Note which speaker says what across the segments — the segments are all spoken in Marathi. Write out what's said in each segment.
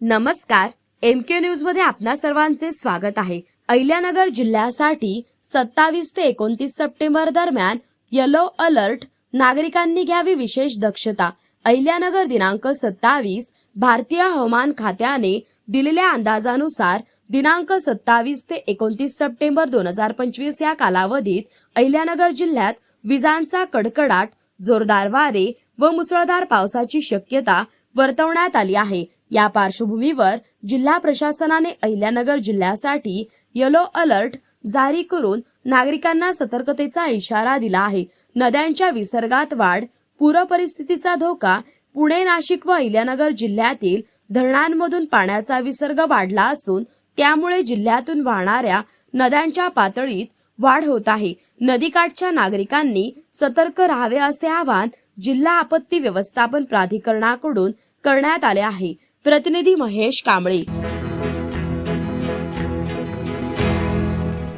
Speaker 1: नमस्कार एम के न्यूजमध्ये आपणा सर्वांचे स्वागत आहे. अहिल्यानगर जिल्ह्यासाठी सत्तावीस ते एकोणतीस सप्टेंबर दरम्यान येलो अलर्ट नागरिकांनी घ्यावी विशेष दक्षता. अहिल्यानगर दिनांक सत्तावीस भारतीय हवामान खात्याने दिलेल्या अंदाजानुसार दिनांक सत्तावीस ते एकोणतीस सप्टेंबर दोन हजार पंचवीस या कालावधीत अहिल्यानगर जिल्ह्यात विजांचा कडकडाट जोरदार वारे व मुसळधार पावसाची शक्यता वर्तवण्यात आली आहे. या पार्श्वभूमीवर जिल्हा प्रशासनाने अहिल्यानगर जिल्ह्यासाठी येलो अलर्ट जारी करून नागरिकांना सतर्कतेचा इशारा दिला आहे. नद्यांच्या विसर्गात वाढ पूर परिस्थितीचा धोका पुणे नाशिक व अहिल्यानगर जिल्ह्यातील धरणांमधून पाण्याचा विसर्ग वाढला असून त्यामुळे जिल्ह्यातून वाहणाऱ्या नद्यांच्या पातळीत वाढ होत आहे. नदीकाठच्या नागरिकांनी सतर्क राहावे असे आवाहन जिल्हा आपत्ती व्यवस्थापन प्राधिकरणाकडून करण्यात आले आहे. प्रतिनिधी महेश कांबळे.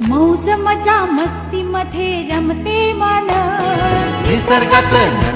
Speaker 2: मौज मजा मस्ती मध्ये रमते मन
Speaker 3: निसर्गात